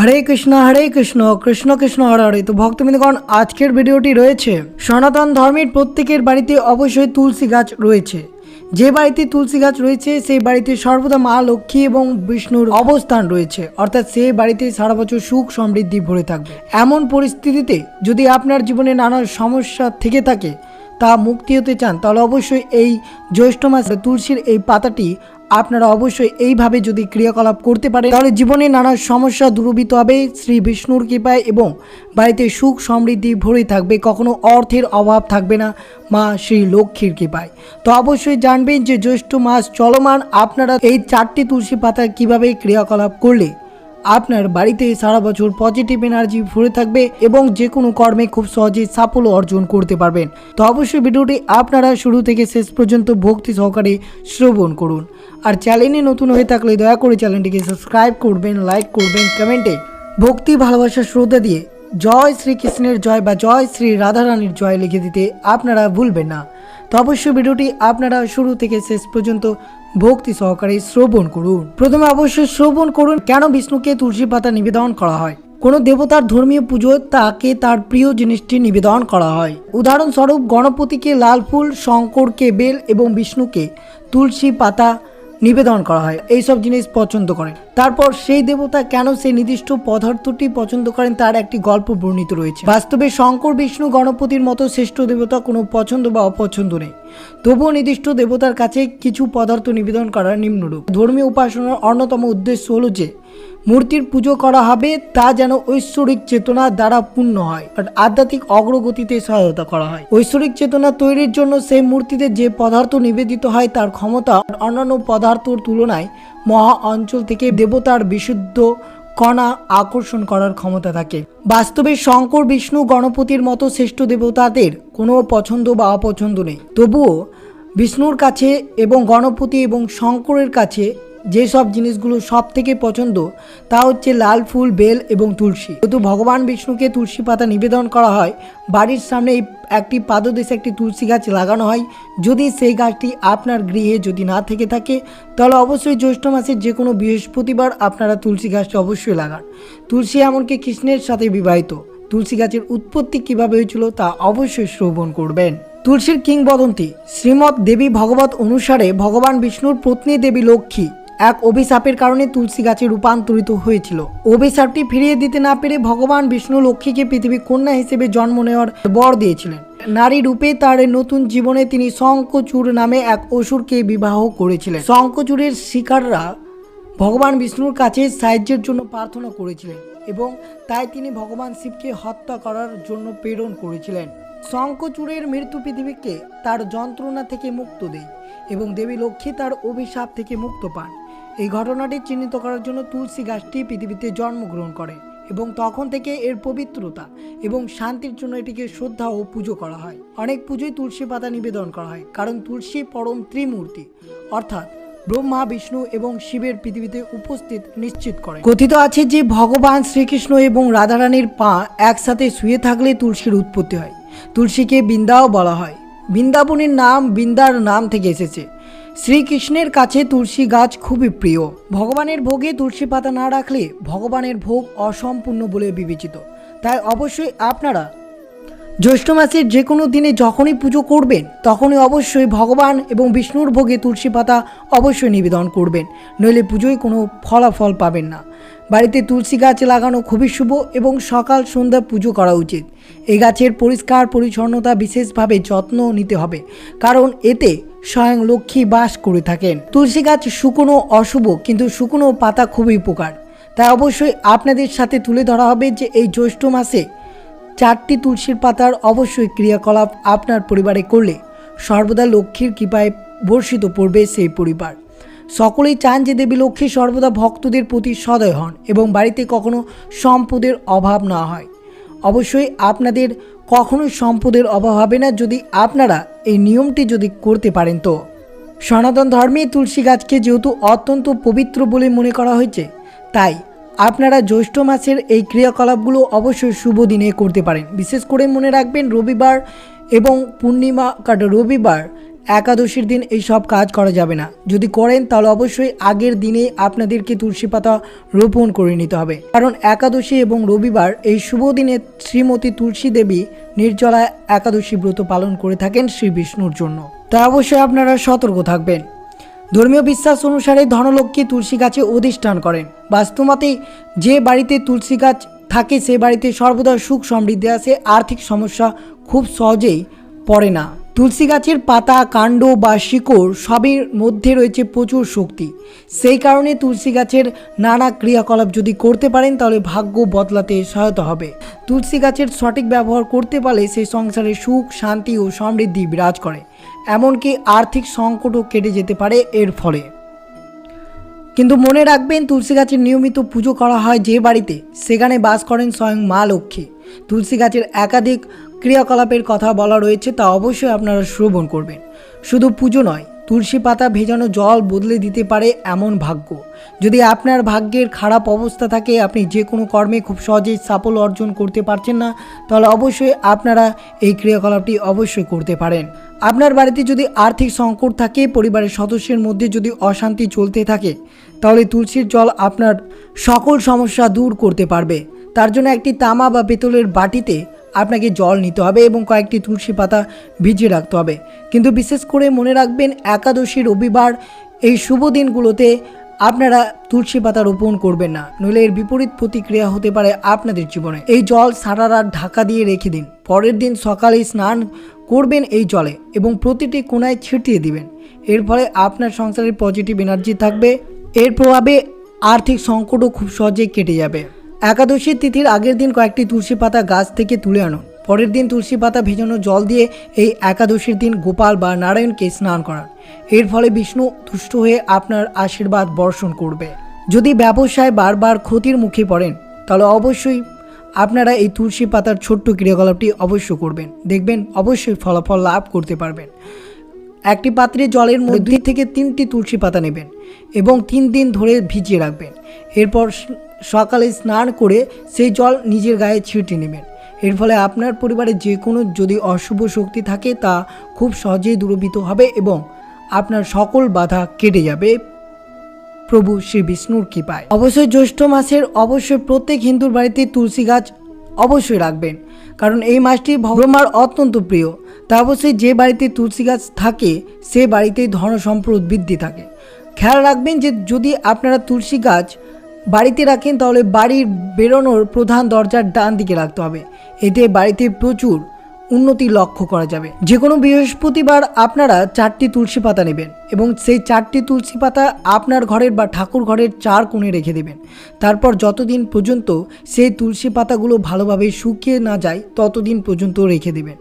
হরে কৃষ্ণ হরে কৃষ্ণ কৃষ্ণ কৃষ্ণ, হরে হরে। তো ভক্তবৃন্দগণ, আজকের ভিডিওটি রয়েছে। সনাতন ধর্মের প্রত্যেকের বাড়িতে অবশ্যই তুলসী গাছ রয়েছে। যে বাড়িতে তুলসী গাছ রয়েছে, সেই বাড়িতে সর্বদা মা লক্ষ্মী এবং বিষ্ণুর অবস্থান রয়েছে। অর্থাৎ সেই বাড়িতে সারা বছর সুখ সমৃদ্ধি ভরে থাকবে। এমন পরিস্থিতিতে যদি আপনার জীবনে নানা সমস্যা থেকে থাকে, তা মুক্তি হতে চান, তাহলে অবশ্যই এই জ্যৈষ্ঠ মাসে তুলসীর এই পাতাটি আপনারা অবশ্যই এইভাবে যদি ক্রিয়াকলাপ করতে পারেন, তাহলে জীবনে নানা সমস্যা দূরবীত হবে। শ্রী বিষ্ণুর কৃপায় এবং বাড়িতে সুখ সমৃদ্ধি ভরে থাকবে, কখনো অর্থের অভাব থাকবে না, মা শ্রী লক্ষ্মীর কৃপায়। তো অবশ্যই জানবেন যে জ্যৈষ্ঠ মাস চলমান, আপনারা এই চারটি তুলসী পাতা কীভাবে ক্রিয়াকলাপ করলে আপনার বাড়িতে সারা বছর পজিটিভ এনার্জি ভরে থাকবে এবং যে কোনো কর্মে খুব সহজে সাফল্য অর্জন করতে পারবেন। তো অবশ্যই ভিডিওটি আপনারা শুরু থেকে শেষ পর্যন্ত ভক্তি সহকারে শ্রবণ করুন। আর চ্যানেলে নতুন হয়ে থাকলে দয়া করে চ্যানেলটিকে সাবস্ক্রাইব করবেন লাইক করবেন কমেন্টে ভক্তি ভালোবাসা শ্রদ্ধা দিয়ে জয় শ্রীকৃষ্ণের জয় বা জয় শ্রী রাধারানীর জয় লিখে দিতে আপনারা ভুলবেন না। তো অবশ্যই ভিডিওটি আপনারা শুরু থেকে শেষ পর্যন্ত ভক্তি সহকারে শ্রবণ করুন। প্রথমে অবশ্যই শ্রবণ করুন কেন বিষ্ণুকে তুলসী পাতা নিবেদন করা হয়। কোনো দেবতার ধর্মীয় পুজো তাকে তার প্রিয় জিনিসটি নিবেদন করা হয়। উদাহরণস্বরূপ গণপতিকে লাল ফুল, শঙ্করকে বেল এবং বিষ্ণুকে তুলসী পাতা নিবেদন করা হয়, এইসব জিনিস পছন্দ করেন। তারপর সেই দেবতা কেন সেই নির্দিষ্ট পদার্থটি পছন্দ করেন তার একটি গল্প বর্ণিত রয়েছে। বাস্তবে শঙ্কর, বিষ্ণু, গণপতির মতো শ্রেষ্ঠ দেবতা কোনো পছন্দ বা অপছন্দ নেই। তবুও নির্দিষ্ট দেবতার কাছে কিছু পদার্থ নিবেদন করা নিম্নরূপ। ধর্মীয় উপাসনার অন্যতম উদ্দেশ্য হল যে মূর্তির পুজো করা হবে, তা যেন ঐশ্বরিক চেতনা দ্বারা পূর্ণ হয়, আর আধ্যাত্মিক অগ্রগতিতে সহায়তা করা হয়। ঐশ্বরিক চেতনা তৈরির জন্য সেই মূর্তিতে যে পদার্থ নিবেদিত হয়, তার ক্ষমতা অন্যান্য পদার্থর তুলনায় মহা অঞ্চল থেকে দেবতার বিশুদ্ধ কণা আকর্ষণ করার ক্ষমতা থাকে। বাস্তবে শঙ্কর, বিষ্ণু, গণপতির মতো শ্রেষ্ঠ দেবতাদের কোনো পছন্দ বা অপছন্দ নেই। তবুও বিষ্ণুর কাছে এবং গণপতি এবং শঙ্করের কাছে যেসব জিনিসগুলো সব থেকে পছন্দ, তা হচ্ছে লাল ফুল, বেল এবং তুলসী। যেহেতু ভগবান বিষ্ণুকে তুলসী পাতা নিবেদন করা হয়, বাড়ির সামনে একটি পাদদেশে একটি তুলসী গাছ লাগানো হয়। যদি সেই গাছটি আপনার গৃহে যদি না থেকে থাকে, তাহলে অবশ্যই জ্যৈষ্ঠ মাসের যে কোনো বৃহস্পতিবার আপনারা তুলসী গাছটি অবশ্যই লাগান। তুলসী এমনকি কৃষ্ণের সাথে বিবাহিত। তুলসী গাছের উৎপত্তি কীভাবে হয়েছিল, তা অবশ্যই শ্রবণ করবেন। তুলসীর কিংবদন্তি শ্রীমৎ দেবী ভগবত অনুসারে ভগবান বিষ্ণুর পত্নী দেবী লক্ষ্মী এক অভিশাপের কারণে তুলসী গাছে রূপান্তরিত হয়েছিল। অভিশাপটি ফিরিয়ে দিতে না পেরে ভগবান বিষ্ণু লক্ষ্মীকে পৃথিবী কন্যা হিসেবে জন্ম নেওয়ার বর দিয়েছিলেন। নারী রূপে তার নতুন জীবনে তিনি শঙ্কচূড় নামে এক অসুরকে বিবাহ করেছিলেন। শঙ্কচূড়ের শিকাররা ভগবান বিষ্ণুর কাছে সাহায্যের জন্য প্রার্থনা করেছিলেন এবং তাই তিনি ভগবান শিবকে হত্যা করার জন্য প্রেরণ করেছিলেন। শঙ্কচূড়ের মৃত্যু পৃথিবীকে তার যন্ত্রণা থেকে মুক্ত দেয় এবং দেবী লক্ষ্মী তার অভিশাপ থেকে মুক্ত পান। এই ঘটনাটি চিহ্নিত করার জন্য তুলসী গাছটি পৃথিবীতে জন্মগ্রহণ করে এবং তখন থেকে এর পবিত্রতা এবং শান্তির জন্য এটিকে শ্রদ্ধা ও পুজো করা হয়। অনেক পুজোয় তুলসী পাতা নিবেদন করা হয়, কারণ তুলসী পরম ত্রিমূর্তি, অর্থাৎ ব্রহ্মা, বিষ্ণু এবং শিবের পৃথিবীতে উপস্থিত নিশ্চিত করে। কথিত আছে যে ভগবান শ্রীকৃষ্ণ এবং রাধারানীর পা একসাথে শুয়ে থাকলে তুলসীর উৎপত্তি হয়। তুলসীকে বৃন্দাও বলা হয়। বৃন্দাবনের নাম বৃন্দার নাম থেকে এসেছে। শ্রীকৃষ্ণের কাছে তুলসী গাছ খুবই প্রিয়। ভগবানের ভোগে তুলসী পাতা না রাখলে ভগবানের ভোগ অসম্পূর্ণ বলে বিবেচিত। তাই অবশ্যই আপনারা জ্যৈষ্ঠ মাসের যে কোনো দিনে যখনই পুজো করবেন, তখনই অবশ্যই ভগবান এবং বিষ্ণুর ভোগে তুলসী পাতা অবশ্যই নিবেদন করবেন। নইলে পুজোয় কোনো ফলাফল পাবেন না। বাড়িতে তুলসী গাছ লাগানো খুবই শুভ এবং সকাল সন্ধ্যা পুজো করা উচিত। এই গাছের পরিষ্কার পরিচ্ছন্নতা বিশেষভাবে যত্ন নিতে হবে। কারণ এতে স্বয়ং লক্ষ্মী বাস করে থাকেন। তুলসী গাছ শুকনো অশুভ, কিন্তু শুকনো পাতা খুবই উপকার। তাই অবশ্যই আপনাদের সাথে তুলে ধরা হবে যে এই জ্যৈষ্ঠ মাসে চারটি তুলসীর পাতার অবশ্যই ক্রিয়াকলাপ আপনার পরিবারে করলে সর্বদা লক্ষ্মীর কৃপায় বর্ষিত পড়বে সেই পরিবার। সকলেই চান যে দেবী লক্ষ্মী সর্বদা ভক্তদের প্রতি সদয় হন এবং বাড়িতে কখনো সম্পদের অভাব না হয়। অবশ্যই আপনাদের কখনোই সম্পদের অভাব হবে না যদি আপনারা এই নিয়মটি যদি করতে পারেন তো। সনাতন ধর্মে তুলসী গাছকে যেহেতু অত্যন্ত পবিত্র বলে মনে করা হয়েছে, তাই আপনারা জ্যৈষ্ঠ মাসের এই ক্রিয়াকলাপগুলো অবশ্যই শুভ দিনে করতে পারেন। বিশেষ করে মনে রাখবেন রবিবার এবং পূর্ণিমা কাটা রবিবার একাদশীর দিন এই সব কাজ করা যাবে না। যদি করেন তাহলে অবশ্যই আগের দিনে আপনাদেরকে তুলসী পাতা রোপণ করে নিতে হবে। কারণ একাদশী এবং রবিবার এই শুভ দিনে শ্রীমতী তুলসী দেবী নির্জলা একাদশী ব্রত পালন করে থাকেন শ্রী বিষ্ণুর জন্য। তাই অবশ্যই আপনারা সতর্ক থাকবেন। ধর্মীয় বিশ্বাস অনুসারে ধনলক্ষ্মী তুলসী গাছে অধিষ্ঠান করেন। বাস্তুমতে যে বাড়িতে তুলসী গাছ থাকে, সে বাড়িতে সর্বদা সুখ সমৃদ্ধি আসে আর্থিক সমস্যা খুব সহজেই পড়ে না। তুলসী গাছের পাতা, কাণ্ড বা শিকড় সবের মধ্যে রয়েছে প্রচুর শক্তি। সেই কারণে তুলসী গাছের নানা ক্রিয়াকলাপ যদি করতে পারেন, তাহলে ভাগ্য বদলাতে সহায়তা হবে। তুলসী গাছের সঠিক ব্যবহার করতে পারলে সেই সংসারে সুখ, শান্তি ও সমৃদ্ধি বিরাজ করে। এমনকি আর্থিক সংকটও কেটে যেতে পারে এর ফলে। কিন্তু মনে রাখবেন, তুলসী গাছের নিয়মিত পুজো করা হয় যে বাড়িতে, সেখানে বাস করেন স্বয়ং মা লক্ষ্মী। তুলসী গাছের একাধিক ক্রিয়াকলাপের কথা বলা রয়েছে, তা অবশ্যই আপনারা শ্রবণ করবেন। শুধু পুজো নয়, তুলসী পাতা ভেজানো জল বদলে দিতে পারে এমন ভাগ্য। যদি আপনার ভাগ্যের খারাপ অবস্থা থাকে, আপনি যে কোনো কর্মে খুব সহজেই সাফল্য অর্জন করতে পারছেন না, তাহলে অবশ্যই আপনারা এই ক্রিয়াকলাপটি অবশ্যই করতে পারেন। আপনার বাড়িতে যদি আর্থিক সংকট থাকে, পরিবারের সদস্যের মধ্যে যদি অশান্তি চলতে থাকে, তাহলে তুলসীর জল আপনার সকল সমস্যা দূর করতে পারবে। তার জন্য একটি তামা বা পেতলের বাটিতে আপনাকে জল নিতে হবে এবং কয়েকটি তুলসী পাতা ভিজিয়ে রাখতে হবে। কিন্তু বিশেষ করে মনে রাখবেন, একাদশী রবিবার এই শুভ দিনগুলোতে আপনারা তুলসী পাতা রোপণ করবেন না। নইলে এর বিপরীত প্রতিক্রিয়া হতে পারে আপনাদের জীবনে। এই জল সারা রাত ঢাকা দিয়ে রেখে দিন। পরের দিন সকালে স্নান করবেন এই জলে এবং প্রতিটি কোনায় ছিটিয়ে দিবেন। এর ফলে আপনার সংসারের পজিটিভ এনার্জি থাকবে। এর প্রভাবে আর্থিক সংকটও খুব সহজেই কেটে যাবে। একাদশীর তিথির আগের দিন কয়েকটি তুলসী পাতা গাছ থেকে তুলে আনুন পরের দিন তুলসী পাতা ভেজানো জল দিয়ে এই একাদশীর দিন গোপাল বা নারায়ণকে স্নান করান। এর ফলে বিষ্ণু তুষ্ট হয়ে আপনার আশীর্বাদ বর্ষণ করবে। যদি ব্যবসায় বারবার ক্ষতির মুখে পড়েন, তাহলে অবশ্যই আপনারা এই তুলসী পাতার ছোট্ট ক্রিয়াকলাপটি অবশ্য করবেন। দেখবেন অবশ্যই ফলাফল লাভ করতে পারবেন। একটি পাত্রে জলের মধ্যে থেকে তিনটি তুলসী পাতা নেবেন এবং তিন দিন ধরে ভিজিয়ে রাখবেন। এরপর সকালে স্নান করে সেই জল নিজের গায়ে ছিটিয়ে নেবেন। এর ফলে আপনার পরিবারে যে কোনো যদি অশুভ শক্তি থাকে তা খুব সহজেই দূরীভূত হবে এবং আপনার সকল বাধা কেটে যাবে। প্রভু শ্রী বিষ্ণুর কৃপায়। অবশ্যই জ্যৈষ্ঠ মাসের অবশ্যই প্রত্যেক হিন্দুর বাড়িতে তুলসী গাছ অবশ্যই রাখবেন, কারণ এই মাসটি ব্রহ্মার অত্যন্ত প্রিয়। তা অবশ্যই যে বাড়িতে তুলসী গাছ থাকে, সে বাড়িতেই ধন সম্পদ বৃদ্ধি থাকে। খেয়াল রাখবেন যে যদি আপনারা তুলসী গাছ বাড়িতে রাখেন, তাহলে বাড়ির বেরোনোর প্রধান দরজার ডান দিকে রাখতে হবে। এতে বাড়িতে প্রচুর উন্নতি লক্ষ্য করা যাবে। যে কোনো বৃহস্পতিবার আপনারা চারটি তুলসী পাতা নেবেন এবং সেই চারটি তুলসী পাতা আপনার ঘরের বা ঠাকুর ঘরের চার কোণে রেখে দেবেন। তারপর যতদিন পর্যন্ত সেই তুলসী পাতাগুলো ভালোভাবে শুকিয়ে না যায়, ততদিন পর্যন্ত রেখে দেবেন।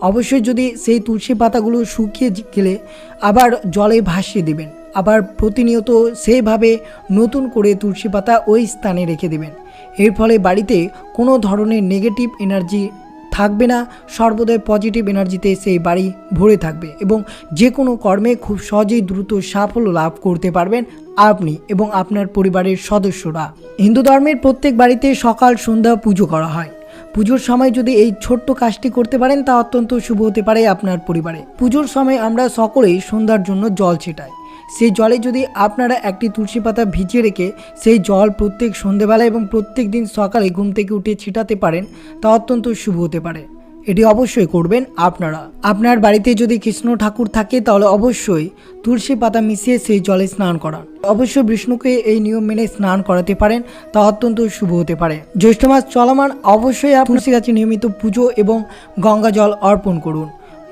অবশ্যই যদি সেই তুলসী পাতাগুলো শুকিয়ে গেলে আবার জলে ভাসিয়ে দেবেন। আবার প্রতিনিয়ত সেইভাবে নতুন করে তুলসী পাতা ওই স্থানে রেখে দেবেন। এর ফলে বাড়িতে কোনো ধরনের নেগেটিভ এনার্জি থাকবে না, সর্বদাই পজিটিভ এনার্জিতে সেই বাড়ি ভরে থাকবে এবং যে কোনো কর্মে খুব সহজেই দ্রুত সাফল্য লাভ করতে পারবেন আপনি এবং আপনার পরিবারের সদস্যরা। হিন্দু ধর্মের প্রত্যেক বাড়িতে সকাল, সন্ধ্যা পুজো করা হয়। পুজোর সময় যদি এই ছোট্ট কাজটি করতে পারেন তা অত্যন্ত শুভ হতে পারে আপনার পরিবারে। পুজোর সময় আমরা সকলেই সন্ধ্যার জন্য জল ছিটাই। সেই জলে যদি আপনারা একটি তুলসী পাতা ভিজিয়ে রেখে সেই জল প্রত্যেক সন্ধেবেলা এবং প্রত্যেক দিন সকালে ঘুম থেকে উঠে ছিটাতে পারেন, তা অত্যন্ত শুভ হতে পারে। এটি অবশ্যই করবেন আপনারা। আপনার বাড়িতে যদি কৃষ্ণ ঠাকুর থাকে, তাহলে অবশ্যই তুলসী পাতা মিশিয়ে সেই জলে স্নান করান। অবশ্যই বিষ্ণুকে এই নিয়ম মেনে স্নান করাতে পারেন, তা অত্যন্ত শুভ হতে পারে। জ্যৈষ্ঠ মাস চলমান, অবশ্যই আপনি তুলসী গাছে নিয়মিত পুজো এবং গঙ্গা জল অর্পণ করুন।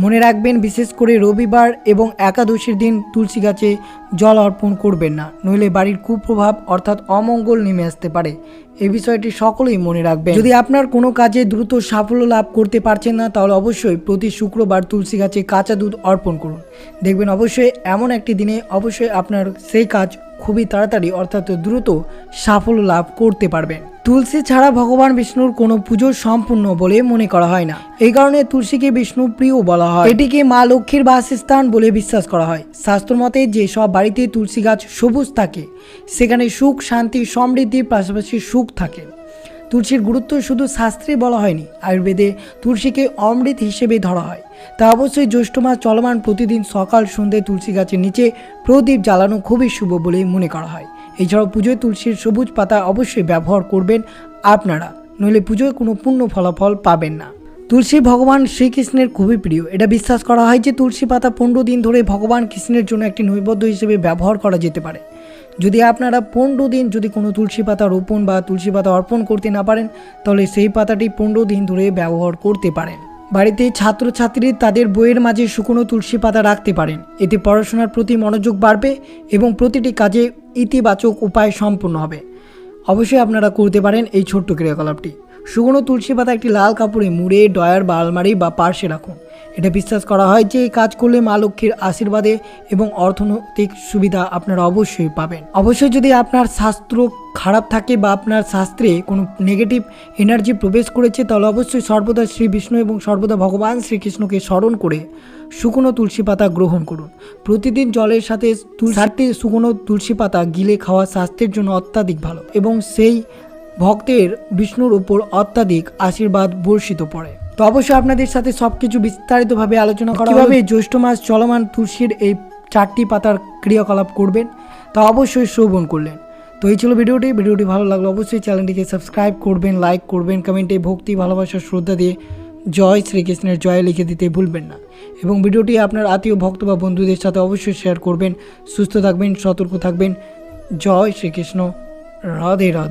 মনে রাখবেন, বিশেষ করে রবিবার এবং একাদশীর দিন তুলসী গাছে জল অর্পণ করবেন না, নইলে বাড়ির কুপ্রভাব অর্থাৎ অমঙ্গল নেমে আসতে পারে। এই বিষয়টি সকলেই মনে রাখবেন। যদি আপনার কোনো কাজে দ্রুত সাফল্য লাভ করতে পারছেন না, তাহলে অবশ্যই প্রতি শুক্রবার তুলসী গাছে কাঁচা দুধ অর্পণ করুন। দেখবেন অবশ্যই এমন একটি দিনে অবশ্যই আপনার সেই কাজ খুবই তাড়াতাড়ি অর্থাৎ দ্রুত সাফল্য লাভ করতে পারবেন তুলসী ছাড়া ভগবান বিষ্ণুর কোনো পুজো সম্পূর্ণ বলে মনে করা হয় না। এই কারণে তুলসীকে বিষ্ণু প্রিয় বলা হয়। এটিকে মা লক্ষ্মীর বাসস্থান বলে বিশ্বাস করা হয়। শাস্ত্র মতে যে সব বাড়িতে তুলসী গাছ সবুজ থাকে, সেখানে সুখ, শান্তি সমৃদ্ধির পাশাপাশি সুখ থাকে। তুলসীর গুরুত্ব শুধু শাস্ত্রে বলা হয়নি, আয়ুর্বেদে তুলসীকে অমৃত হিসেবে ধরা হয়। তা অবশ্যই জ্যৈষ্ঠ মাস চলমান প্রতিদিন সকাল সন্ধ্যায় তুলসী গাছের নিচে প্রদীপ জ্বালানো খুবই শুভ বলে মনে করা হয়। এছাড়াও পুজোয় তুলসীর সবুজ পাতা অবশ্যই ব্যবহার করবেন আপনারা, নইলে পুজোয় কোনো পূর্ণ ফলাফল পাবেন না। তুলসী ভগবান শ্রীকৃষ্ণের খুবই প্রিয়। এটা বিশ্বাস করা হয় যে তুলসী পাতা পনেরো দিন ধরে ভগবান কৃষ্ণের জন্য একটি নৈবেদ্য হিসেবে ব্যবহার করা যেতে পারে। যদি আপনারা পনেরো দিন যদি কোনো তুলসী পাতা রোপণ বা তুলসী পাতা অর্পণ করতে না পারেন, তাহলে সেই পাতাটি পনেরো দিন ধরে ব্যবহার করতে পারেন। বাড়িতে ছাত্রছাত্রী তাদের বইয়ের মাঝে শুকনো তুলসী পাতা রাখতে পারেন। এতে পড়াশোনার প্রতি মনোযোগ বাড়বে এবং প্রতিটি কাজে ইতিবাচক উপায় সম্পূর্ণ হবে। অবশ্যই আপনারা করতে পারেন এই ছোট্ট ক্রিয়াকলাপটি। শুকনো তুলসী পাতা, একটি লাল কাপড়ে মুড়ে ডয়ার বা আলমারি বা পার্শ্বে রাখুন। এটা বিশ্বাস করা হয় যে এই কাজ করলে মা লক্ষ্মীর আশীর্বাদে এবং অর্থনৈতিক সুবিধা আপনারা অবশ্যই পাবেন। অবশ্যই যদি আপনার শাস্ত্র খারাপ থাকে বা আপনার শাস্ত্রে কোনো নেগেটিভ এনার্জি প্রবেশ করেছে, তাহলে অবশ্যই সর্বদা শ্রী বিষ্ণু এবং সর্বদা ভগবান শ্রীকৃষ্ণকে স্মরণ করে শুকনো তুলসী পাতা গ্রহণ করুন। প্রতিদিন জলের সাথে তুল- শুকনো তুলসী পাতা গিলে খাওয়া স্বাস্থ্যের জন্য অত্যাধিক ভালো এবং সেই ভক্তের বিষ্ণুর উপর অত্যাধিক আশীর্বাদ বর্ষিত পড়ে। তো অবশ্যই আপনাদের সাথে সবকিছু বিস্তারিতভাবে আলোচনা করা হবে। জ্যৈষ্ঠ মাস চলমান তুলসীর এই চারটি পাতার ক্রিয়াকলাপ করবেন তা অবশ্যই শ্রবণ করলেন। তো এই ছিল ভিডিওটি। ভিডিওটি ভালো লাগল অবশ্যই চ্যানেলটিকে সাবস্ক্রাইব করবেন লাইক করবেন কমেন্টে ভক্তি ভালোবাসা শ্রদ্ধা দিয়ে জয় শ্রীকৃষ্ণের জয় লিখে দিতে ভুলবেন না। এবং ভিডিওটি আপনার আত্মীয় ভক্ত বা বন্ধুদের সাথে অবশ্যই শেয়ার করবেন। সুস্থ থাকবেন সতর্ক থাকবেন। জয় শ্রীকৃষ্ণ। রাধে রাধে।